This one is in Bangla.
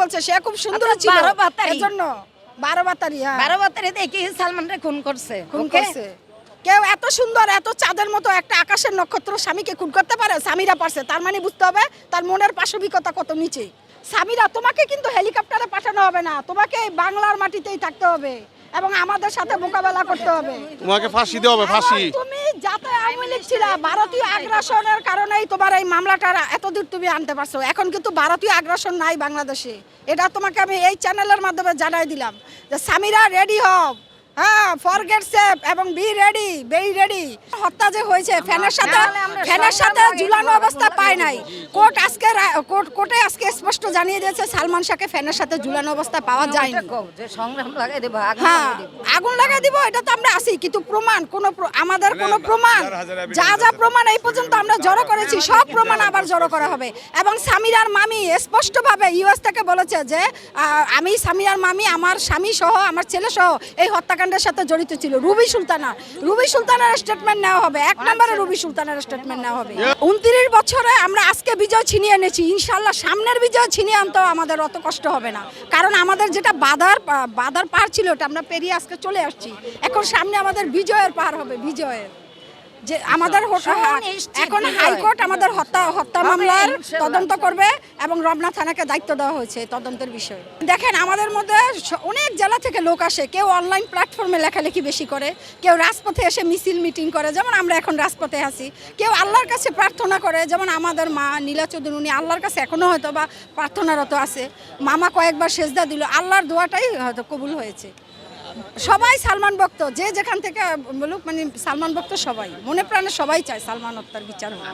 বলছে সে খুব সুন্দর ছিল। বাতারি। এজন্য বারো বাতারি হ্যাঁ। বারো বছরে দেখি সালমানরে খুন করছে? খুন করছে। কেউ এত সুন্দর এত চাঁদের মতো একটা আকাশের নক্ষত্র স্বামীকে খুন করতে পারে? স্বামীরা পারছে। তার মানে বুঝতে হবে তার মনের পাশবিকতা কত নিচে। স্বামীরা তোমাকে কিন্তু হেলিকপ্টারে পাঠানো হবে না। তোমাকে বাংলার মাটিতেই থাকতে হবে এবং আমাদের সাথে মোকাবেলা করতে হবে। তোমাকে ফাঁসি দেওয়া হবে ফাঁসি। আওয়ামী লীগ ছিলা, ভারতীয় আগ্রাসনের কারণেই তোমার এই মামলাটা এতদূর তুমি আনতে পারছ। এখন কিন্তু ভারতীয় আগ্রাসন নাই বাংলাদেশে। এটা তোমাকে আমি এই চ্যানেলের মাধ্যমে জানাই দিলাম যে, সামিরা রেডি হও। হ্যাঁ ফরগেট সেফ এবং বি রেডি বেই রেডি হত্যা যে হয়েছে ফ্যানের সাথে ফ্যানের সাথে ঝুলানো অবস্থা পায় নাই। কোর্ট আজকে কোর্ট কোর্টে আজকে স্পষ্ট জানিয়ে দিয়েছে সালমান শাহকে ফ্যানের সাথে ঝুলানো অবস্থা পাওয়া যায়নি। সংগ্রাম লাগাই দেবো আগুন হ্যাঁ আগুন লাগাই দিব এটা তো আমরা আসি কিন্তু প্রমাণ কোন আমাদের কোন প্রমাণ যা যা প্রমাণ এই পর্যন্ত আমরা জড়ো করেছি সব প্রমাণ আবার জড়ো করা হবে। এবং সামিরার মামি স্পষ্টভাবে ইউএস থেকে বলেছে যে আমি সামিরার মামি আমার স্বামী সহ আমার ছেলে সহ এই হত্যাকাণ্ডের সাথে জড়িত ছিল। রুবি সুলতানা। রুবি সুলতানের স্টেটমেন্ট নেওয়া হবে। এক নম্বরে রুবি সুলতানের স্টেটমেন্ট নেওয়া হবে। উনত্রিশ বছরে আমরা আজকে বিজয় ছিনিয়ে এনেছি। ইনশাল্লাহ সামনের বিজয় ছিনিয়ে আনতেও আমাদের অত কষ্ট হবে না। কারণ আমাদের যেটা বাধার বাধার পার ছিল, ওটা আমরা পেরিয়ে আজকে চলে আসছি। এখন সামনে আমাদের বিজয়ের পার হবে, বিজয়ের। যে আমাদের হো- এখন হাইকোর্ট আমাদের হত্যা হত্যা মামলার তদন্ত করবে এবং রমনা থানাকে দায়িত্ব দেওয়া হয়েছে তদন্তের বিষয়ে। দেখেন আমাদের মধ্যে অনেক জেলা থেকে লোক আসে। কেউ অনলাইন প্ল্যাটফর্মে লেখালেখি বেশি করে কেউ রাজপথে এসে মিছিল মিটিং করে যেমন আমরা এখন রাজপথে আছি। কেউ আল্লাহর কাছে প্রার্থনা করে যেমন আমাদের মা নীলা চৌধুরী উনি আল্লাহর কাছে এখনও হয়তো বা প্রার্থনারত আছে। মামা কয়েকবার সেজদা দিল আল্লাহর দোয়াটাই হয়তো কবুল হয়েছে। সবাই সালমান ভক্ত, যে যেখান থেকে বলুক মানে সালমান ভক্ত সবাই। মনে প্রাণে সবাই চায় সালমান হত্যার বিচার হোক।